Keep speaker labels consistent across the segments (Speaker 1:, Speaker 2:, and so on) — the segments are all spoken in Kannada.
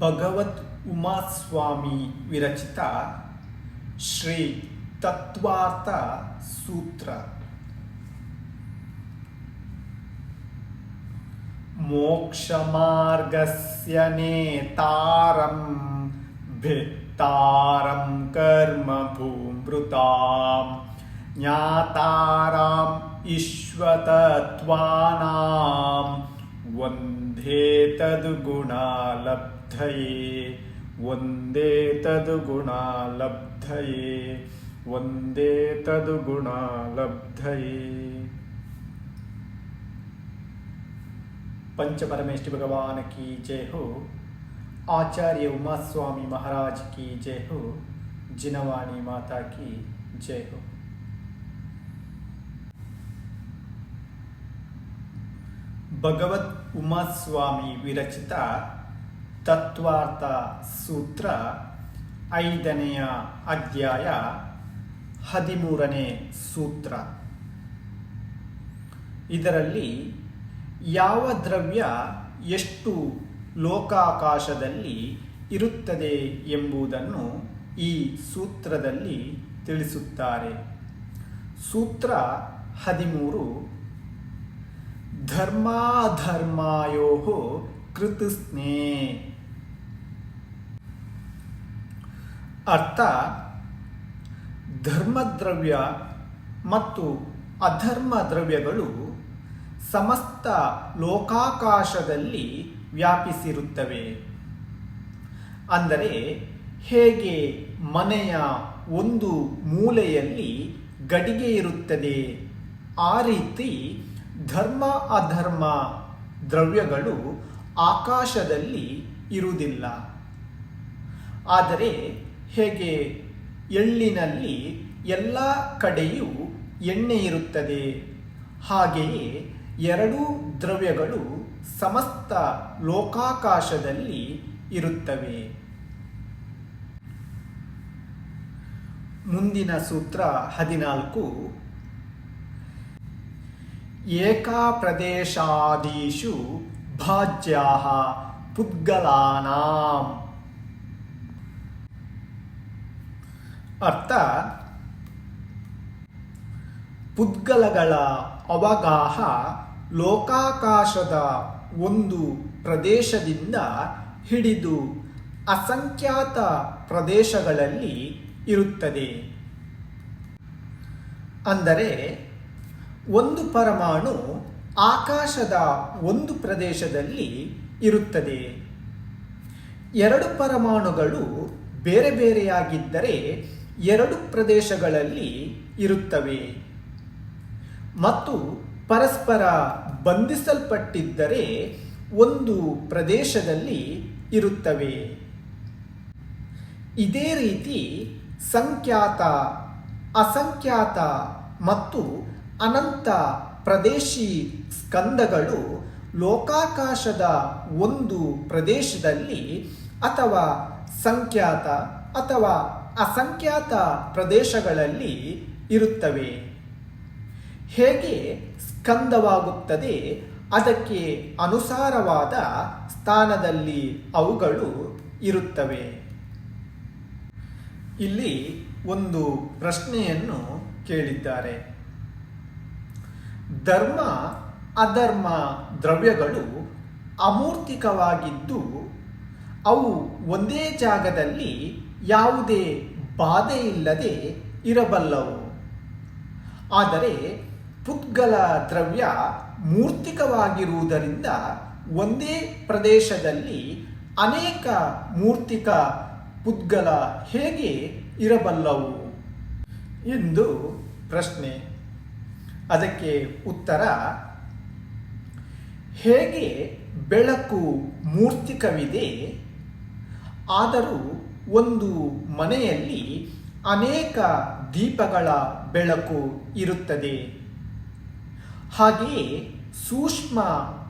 Speaker 1: भगवत् उमास्वामी विरचिता श्री तत्त्वार्थसूत्र मोक्षमार्गस्य नेतारं भित्तारं कर्म भूमृतां ज्ञातारं ईश्वतत्वानां वन्दे तद्गुणालब्ध। तद्गुणालब्धये वन्दे तद्गुणालब्धये वन्दे तद्गुणालब्धये पंचपरमेष्टि भगवान की जय हो आचार्य उमा स्वामी महाराज की जय हो जिनवाणी माता की जय हो ಭಗವತ್ ಉಮಾಸ್ವಾಮಿ ವಿರಚಿತ ತತ್ವಾರ್ಥ ಸೂತ್ರ ಐದನೆಯ ಅಧ್ಯಾಯ ಹದಿಮೂರನೇ ಸೂತ್ರ ಇದರಲ್ಲಿ ಯಾವ ದ್ರವ್ಯ ಎಷ್ಟು ಲೋಕಾಕಾಶದಲ್ಲಿ ಇರುತ್ತದೆ ಎಂಬುದನ್ನು ಈ ಸೂತ್ರದಲ್ಲಿ ತಿಳಿಸುತ್ತಾರೆ. ಸೂತ್ರ ಹದಿಮೂರು ಧರ್ಮಾಧರ್ಮಾಯೋ ಕೃತಸ್ನೇ. ಅರ್ಥ, ಧರ್ಮದ್ರವ್ಯ ಮತ್ತು ಅಧರ್ಮ ದ್ರವ್ಯಗಳು ಸಮಸ್ತ ಲೋಕಾಕಾಶದಲ್ಲಿ ವ್ಯಾಪಿಸಿರುತ್ತವೆ. ಅಂದರೆ ಹೇಗೆ ಮನೆಯ ಒಂದು ಮೂಲೆಯಲ್ಲಿ ಗಡಿಗೆ ಇರುತ್ತದೆ. ಆ ರೀತಿ ಧರ್ಮ, ಅಧರ್ಮ ದ್ರವ್ಯಗಳು ಆಕಾಶದಲ್ಲಿ ಇರುವುದಿಲ್ಲ. ಆದರೆ ಹೇಗೆ ಎಳ್ಳಿನಲ್ಲಿ ಎಲ್ಲ ಕಡೆಯೂ ಎಣ್ಣೆ ಇರುತ್ತದೆ. ಹಾಗೆಯೇ ಎರಡೂ ದ್ರವ್ಯಗಳು ಸಮಸ್ತ ಲೋಕಾಕಾಶದಲ್ಲಿ ಇರುತ್ತವೆ. ಮುಂದಿನ ಸೂತ್ರ ಹದಿನಾಲ್ಕು. ಏಕಾ ಪ್ರದೇಶಾದೀಶು ಭಾಜ್ಯಾ ಪುದ್ಗಲಾನಾಂ. ಅರ್ಥ? ಪುದ್ಗಲಗಳ ಅವಗಾಹ ಲೋಕಾಕಾಶದ ಒಂದು ಪ್ರದೇಶದಿಂದ ಹಿಡಿದು ಅಸಂಖ್ಯಾತ ಪ್ರದೇಶಗಳಲ್ಲಿ ಇರುತ್ತದೆ. ಅಂದರೆ, ಒಂದು ಪರಮಾಣು ಆಕಾಶದ ಒಂದು ಪ್ರದೇಶದಲ್ಲಿ ಇರುತ್ತದೆ. ಎರಡು ಪರಮಾಣುಗಳು ಬೇರೆ ಬೇರೆಯಾಗಿದ್ದರೆ ಎರಡು ಪ್ರದೇಶಗಳಲ್ಲಿ ಇರುತ್ತವೆ. ಮತ್ತು ಪರಸ್ಪರ ಬಂಧಿಸಲ್ಪಟ್ಟಿದ್ದರೆ ಒಂದು ಪ್ರದೇಶದಲ್ಲಿ ಇರುತ್ತವೆ. ಇದೇ ರೀತಿ ಸಂಖ್ಯಾತ, ಅಸಂಖ್ಯಾತ ಮತ್ತು ಅನಂತ ಪ್ರದೇಶಿ ಸ್ಕಂದಗಳು ಲೋಕಾಕಾಶದ ಒಂದು ಪ್ರದೇಶದಲ್ಲಿ ಅಥವಾ ಸಂಖ್ಯಾತ ಅಥವಾ ಅಸಂಖ್ಯಾತ ಪ್ರದೇಶಗಳಲ್ಲಿ ಇರುತ್ತವೆ. ಹೇಗೆ ಸ್ಕಂದವಾಗುತ್ತದೆ? ಅದಕ್ಕೆ ಅನುಸಾರವಾದ ಸ್ಥಾನದಲ್ಲಿ ಅವುಗಳು ಇರುತ್ತವೆ. ಇಲ್ಲಿ ಒಂದು ಪ್ರಶ್ನೆಯನ್ನು ಕೇಳಿದ್ದಾರೆ. ಧರ್ಮ, ಅಧರ್ಮ ದ್ರವ್ಯಗಳು ಅಮೂರ್ತಿಕವಾಗಿದ್ದು, ಅವು ಒಂದೇ ಜಾಗದಲ್ಲಿ ಯಾವುದೇ ಬಾಧೆಯಿಲ್ಲದೆ ಇರಬಲ್ಲವು. ಆದರೆ ಪುದ್ಗಲ ದ್ರವ್ಯ ಮೂರ್ತಿಕವಾಗಿರುವುದರಿಂದ ಒಂದೇ ಪ್ರದೇಶದಲ್ಲಿ ಅನೇಕ ಮೂರ್ತಿಕ ಪುದ್ಗಲ ಹೇಗೆ ಇರಬಲ್ಲವು? ಎಂದು ಪ್ರಶ್ನೆ. ಅದಕ್ಕೆ ಉತ್ತರ, ಹೇಗೆ ಬೆಳಕು ಮೂರ್ತಿಕವಿದೆ, ಆದರೂ ಒಂದು ಮನೆಯಲ್ಲಿ ಅನೇಕ ದೀಪಗಳ ಬೆಳಕು ಇರುತ್ತದೆ. ಹಾಗೆಯೇ ಸೂಕ್ಷ್ಮ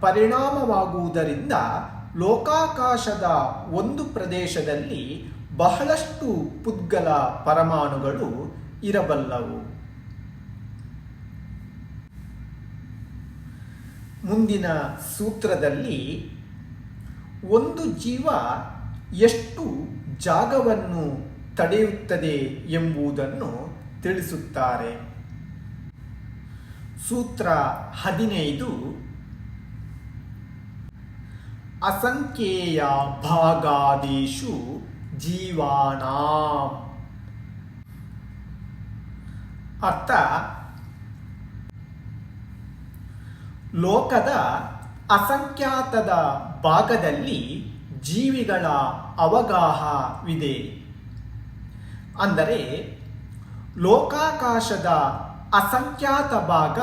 Speaker 1: ಪರಿಣಾಮವಾಗುವುದರಿಂದ ಲೋಕಾಕಾಶದ ಒಂದು ಪ್ರದೇಶದಲ್ಲಿ ಬಹಳಷ್ಟು ಪುದ್ಗಲ ಪರಮಾಣುಗಳು ಇರಬಲ್ಲವು. ಮುಂದಿನ ಸೂತ್ರದಲ್ಲಿ ಒಂದು ಜೀವ ಎಷ್ಟು ಜಾಗವನ್ನು ತಡೆಯುತ್ತದೆ ಎಂಬುದನ್ನು ತಿಳಿಸುತ್ತಾರೆ. ಸೂತ್ರ ಹದಿನೈದು. ಅಸಂಖ್ಯೇಯ ಭಾಗಾದೀಶು ಜೀವಾನಾಂ. ಅರ್ಥ ಲೋಕದ ಅಸಂಖ್ಯಾತದ ಭಾಗದಲ್ಲಿ ಜೀವಿಗಳ ಅವಗಾಹವಿದೆ. ಅಂದರೆ ಲೋಕಾಕಾಶದ ಅಸಂಖ್ಯಾತ ಭಾಗ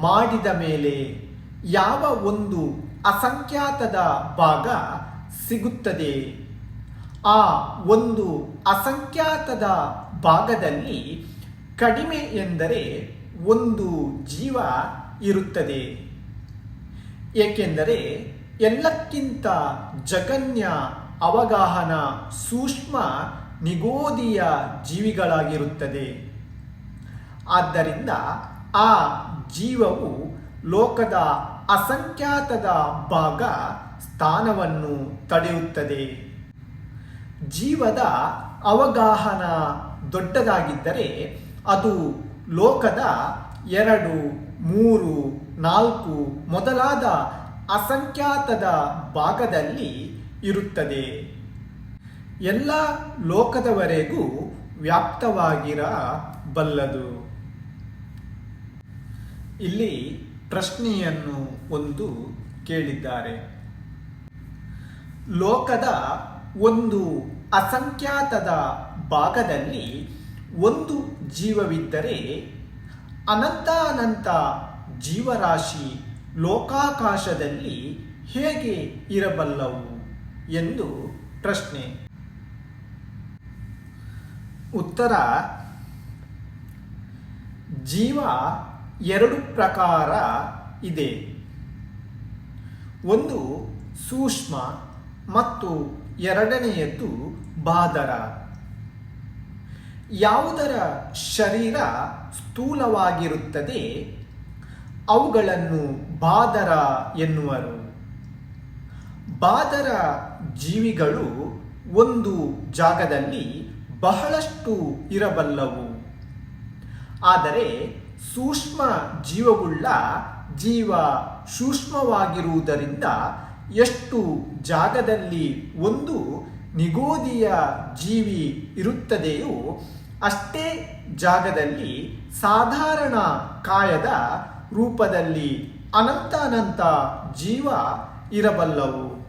Speaker 1: ಮಾಡಿದ ಮೇಲೆ ಯಾವ ಒಂದು ಅಸಂಖ್ಯಾತದ ಭಾಗ ಸಿಗುತ್ತದೆ? ಆ ಒಂದು ಅಸಂಖ್ಯಾತದ ಭಾಗದಲ್ಲಿ ಕಡಿಮೆ ಎಂದರೆ ಒಂದು ಜೀವ ಇರುತ್ತದೆ. ಏಕೆಂದರೆ ಎಲ್ಲಕ್ಕಿಂತ ಜಗನ್ಯ ಅವಗಾಹನ ಸೂಕ್ಷ್ಮ ನಿಗೋದಿಯ ಜೀವಿಗಳಾಗಿರುತ್ತದೆ. ಆದ್ದರಿಂದ ಆ ಜೀವವು ಲೋಕದ ಅಸಂಖ್ಯಾತದ ಭಾಗ ಸ್ಥಾನವನ್ನು ತಡೆಯುತ್ತದೆ. ಜೀವದ ಅವಗಾಹನ ದೊಡ್ಡದಾಗಿದ್ದರೆ ಅದು ಲೋಕದ ಎರಡು, ಮೂರು, ನಾಲ್ಕು ಮೊದಲಾದ ಅಸಂಖ್ಯಾತದ ಭಾಗದಲ್ಲಿ ಇರುತ್ತದೆ. ಎಲ್ಲ ಲೋಕದವರೆಗೂ ವ್ಯಾಪ್ತವಾಗಿರಬಲ್ಲದು. ಇಲ್ಲಿ ಪ್ರಶ್ನೆಯನ್ನು ಒಂದು ಕೇಳಿದ್ದಾರೆ. ಲೋಕದ ಒಂದು ಅಸಂಖ್ಯಾತದ ಭಾಗದಲ್ಲಿ ಒಂದು ಜೀವವಿದ್ದರೆ ಅನಂತ ಅನಂತ ಜೀವರಾಶಿ ಲೋಕಾಕಾಶದಲ್ಲಿ ಹೇಗೆ ಇರಬಲ್ಲವು ಎಂದು ಪ್ರಶ್ನೆ. ಉತ್ತರ, ಜೀವ ಎರಡು ಪ್ರಕಾರ ಇದೆ. ಒಂದು ಸೂಕ್ಷ್ಮ ಮತ್ತು ಎರಡನೆಯದ್ದು ಬಾದರ. ಯಾವುದರ ಶರೀರ ಸ್ಥೂಲವಾಗಿರುತ್ತದೆ? ಅವುಗಳನ್ನು ಬಾದರ ಎನ್ನುವರು. ಬಾದರ ಜೀವಿಗಳು ಒಂದು ಜಾಗದಲ್ಲಿ ಬಹಳಷ್ಟು ಇರಬಲ್ಲವು. ಆದರೆ ಸೂಕ್ಷ್ಮ ಜೀವವುಳ್ಳ ಜೀವ ಸೂಕ್ಷ್ಮವಾಗಿರುವುದರಿಂದ ಎಷ್ಟು ಜಾಗದಲ್ಲಿ ಒಂದು ನಿಗೋದಿಯ ಜೀವಿ ಇರುತ್ತದೆಯೋ ಅಷ್ಟೇ ಜಾಗದಲ್ಲಿ ಸಾಧಾರಣ ಕಾಯದ ರೂಪದಲ್ಲಿ ಅನಂತ ಅನಂತ ಜೀವ ಇರಬಲ್ಲವು.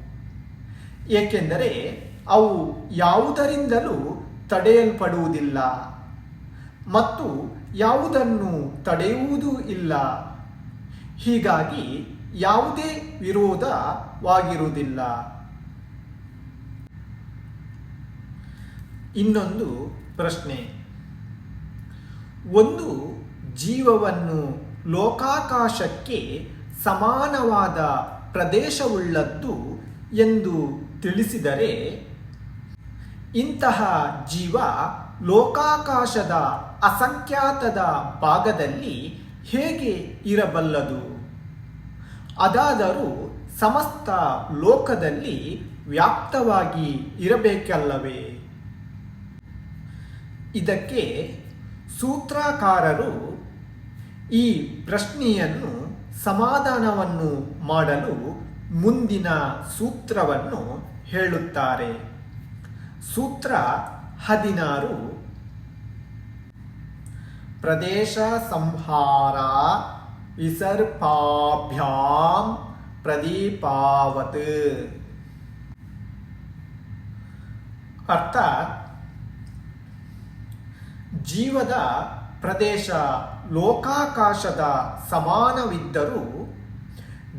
Speaker 1: ಏಕೆಂದರೆ ಅವು ಯಾವುದರಿಂದಲೂ ತಡೆಯಲ್ಪಡುವುದಿಲ್ಲ ಮತ್ತು ಯಾವುದನ್ನು ತಡೆಯುವುದೂ ಇಲ್ಲ. ಹೀಗಾಗಿ ಯಾವುದೇ ವಿರೋಧವಾಗಿರುವುದಿಲ್ಲ. ಇನ್ನೊಂದು ಪ್ರಶ್ನೆ. ಒಂದು ಜೀವವನ್ನು ಲೋಕಾಕಾಶಕ್ಕೆ ಸಮಾನವಾದ ಪ್ರದೇಶವುಳ್ಳದ್ದು ಎಂದು ತಿಳಿಸಿದರೆ ಇಂತಹ ಜೀವ ಲೋಕಾಕಾಶದ ಅಸಂಖ್ಯಾತದ ಭಾಗದಲ್ಲಿ ಹೇಗೆ ಇರಬಲ್ಲದು? ಅದಾದರೂ ಸಮಸ್ತ ಲೋಕದಲ್ಲಿ ವ್ಯಾಪ್ತವಾಗಿ ಇರಬೇಕಲ್ಲವೇ? ಇದಕ್ಕೆ ಸೂತ್ರಕಾರರು ಈ ಪ್ರಶ್ನೆಯನ್ನು ಸಮಾಧಾನವನ್ನು ಮಾಡಲು ಮುಂದಿನ ಸೂತ್ರವನ್ನು ಹೇಳುತ್ತಾರೆ. ಸೂತ್ರ ಹದಿನಾರು. ಪ್ರದೇಶ ಸಂಹಾರ ವಿಸರ್ಪಾಭ್ಯಾಂ ಪ್ರದೀಪಾವತ್. ಅರ್ಥ? ಜೀವದ ಪ್ರದೇಶ ಲೋಕಾಕಾಶದ ಸಮಾನವಿದ್ದರೂ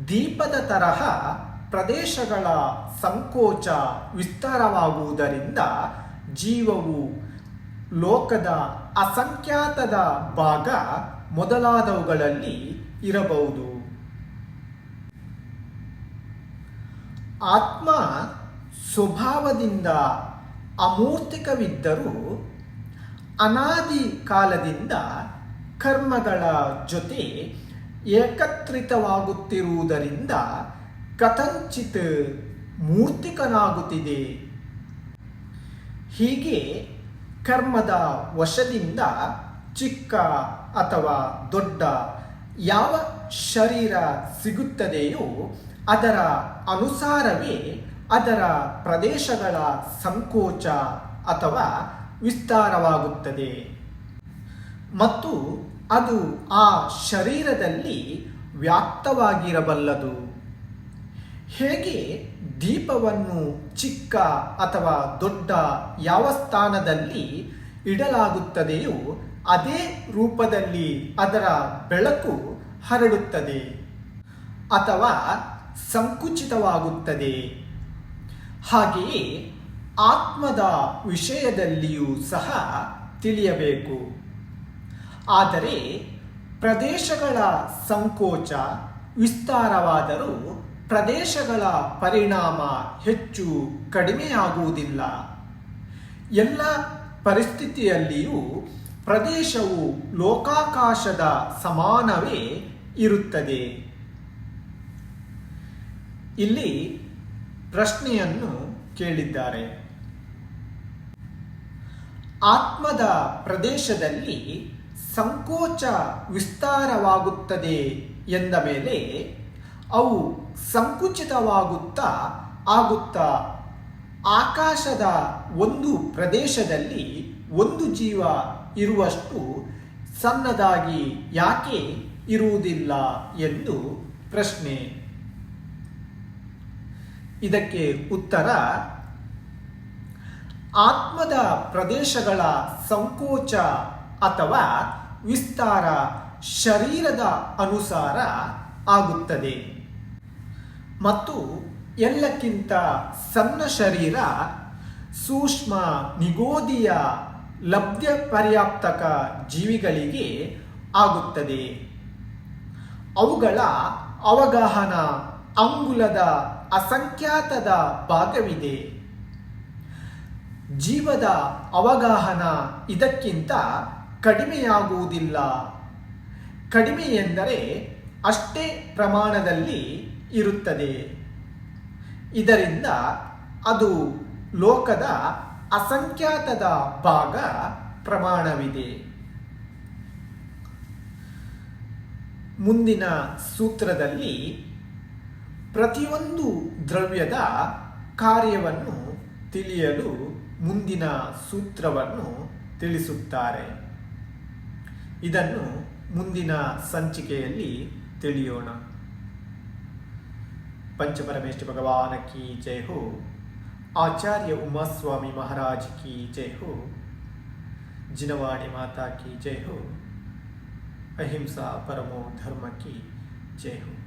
Speaker 1: ದೀಪದ ತರಹ ಪ್ರದೇಶಗಳ ಸಂಕೋಚ ವಿಸ್ತಾರವಾಗುವುದರಿಂದ ಜೀವವು ಲೋಕದ ಅಸಂಖ್ಯಾತದ ಭಾಗ ಮೊದಲಾದವುಗಳಲ್ಲಿ ಇರಬಹುದು. ಆತ್ಮ ಸ್ವಭಾವದಿಂದ ಅಮೂರ್ತಿಕವಿದ್ದರೂ ಅನಾದಿ ಕಾಲದಿಂದ ಕರ್ಮಗಳ ಜೊತೆ ಏಕತ್ರಿತವಾಗುತ್ತಿರುವುದರಿಂದ ಕಥಂಚಿತ್ ಮೂರ್ತಿಕನಾಗುತ್ತಿದೆ. ಹೀಗೆ ಕರ್ಮದ ವಶದಿಂದ ಚಿಕ್ಕ ಅಥವಾ ದೊಡ್ಡ ಯಾವ ಶರೀರ ಸಿಗುತ್ತದೆಯೋ ಅದರ ಅನುಸಾರವೇ ಅದರ ಪ್ರದೇಶಗಳ ಸಂಕೋಚ ಅಥವಾ ವಿಸ್ತಾರವಾಗುತ್ತದೆ. ಮತ್ತು ಅದು ಆ ಶರೀರದಲ್ಲಿ ವ್ಯಾಪ್ತವಾಗಿರಬಲ್ಲದು. ಹೇಗೆ ದೀಪವನ್ನು ಚಿಕ್ಕ ಅಥವಾ ದೊಡ್ಡ ಯಾವ ಸ್ಥಾನದಲ್ಲಿ ಇಡಲಾಗುತ್ತದೆಯೋ ಅದೇ ರೂಪದಲ್ಲಿ ಅದರ ಬೆಳಕು ಹರಡುತ್ತದೆ ಅಥವಾ ಸಂಕುಚಿತವಾಗುತ್ತದೆ. ಹಾಗೆಯೇ ಆತ್ಮದ ವಿಷಯದಲ್ಲಿಯೂ ಸಹ ತಿಳಿಯಬೇಕು. ಆದರೆ ಪ್ರದೇಶಗಳ ಸಂಕೋಚ ವಿಸ್ತಾರವಾದರೂ ಪ್ರದೇಶಗಳ ಪರಿಣಾಮ ಹೆಚ್ಚು ಕಡಿಮೆಯಾಗುವುದಿಲ್ಲ. ಎಲ್ಲ ಪರಿಸ್ಥಿತಿಯಲ್ಲಿಯೂ ಪ್ರದೇಶವು ಲೋಕಾಕಾಶದ ಸಮಾನವೇ ಇರುತ್ತದೆ. ಇಲ್ಲಿ ಪ್ರಶ್ನೆಯನ್ನು ಕೇಳಿದ್ದಾರೆ. ಆತ್ಮದ ಪ್ರದೇಶದಲ್ಲಿ ಸಂಕೋಚ ವಿಸ್ತಾರವಾಗುತ್ತದೆ ಎಂದ ಮೇಲೆ ಅವು ಸಂಕುಚಿತವಾಗುತ್ತಾ ಆಗುತ್ತಾ ಆಕಾಶದ ಒಂದು ಪ್ರದೇಶದಲ್ಲಿ ಒಂದು ಜೀವ ಇರುವಷ್ಟು ಸಣ್ಣದಾಗಿ ಯಾಕೆ ಇರುವುದಿಲ್ಲ ಎಂದು ಪ್ರಶ್ನೆ. ಇದಕ್ಕೆ ಉತ್ತರ, ಆತ್ಮದ ಪ್ರದೇಶಗಳ ಸಂಕೋಚ ಅಥವಾ ವಿಸ್ತಾರ ಶರೀರದ ಅನುಸಾರ ಆಗುತ್ತದೆ. ಮತ್ತು ಎಲ್ಲಕ್ಕಿಂತ ಸಣ್ಣ ಶರೀರ ಸೂಕ್ಷ್ಮ ನಿಗೋದಿಯ ಲಭ್ಯ ಪರ್ಯಾಪ್ತಕ ಜೀವಿಗಳಿಗೆ ಆಗುತ್ತದೆ. ಅವುಗಳ ಅವಗಾಹನ ಅಂಗುಲದ ಅಸಂಖ್ಯಾತದ ಭಾಗವಿದೆ. ಜೀವದ ಅವಗಾಹನ ಇದಕ್ಕಿಂತ ಕಡಿಮೆಯಾಗುವುದಿಲ್ಲ. ಕಡಿಮೆ ಎಂದರೆ ಅಷ್ಟೇ ಪ್ರಮಾಣದಲ್ಲಿ ಇರುತ್ತದೆ. ಇದರಿಂದ ಅದು ಲೋಕದ ಅಸಂಖ್ಯಾತದ ಭಾಗ ಪ್ರಮಾಣವಿದೆ. ಮುಂದಿನ ಸೂತ್ರದಲ್ಲಿ ಪ್ರತಿಯೊಂದು ದ್ರವ್ಯದ ಕಾರ್ಯವನ್ನು ತಿಳಿಯಲು ಮುಂದಿನ ಸೂತ್ರವನ್ನು ತಿಳಿಸುತ್ತಾರೆ. ಇದನ್ನು ಮುಂದಿನ ಸಂಚಿಕೆಯಲ್ಲಿ ತಿಳಿಯೋಣ. ಪಂಚಪರಮೇಶ್ವರ ಭಗವಾನ ಕಿ ಜಯ ಹೋ. ಆಚಾರ್ಯ ಉಮಾಸ್ವಾಮಿ ಮಹಾರಾಜ್ ಕಿ ಜಯ ಹೋ. ಜಿನವಾಣಿ ಮಾತಾ ಕಿ ಜಯ ಹೋ. ಅಹಿಂಸಾ ಪರಮೋ ಧರ್ಮ ಕಿ ಜಯ ಹೋ.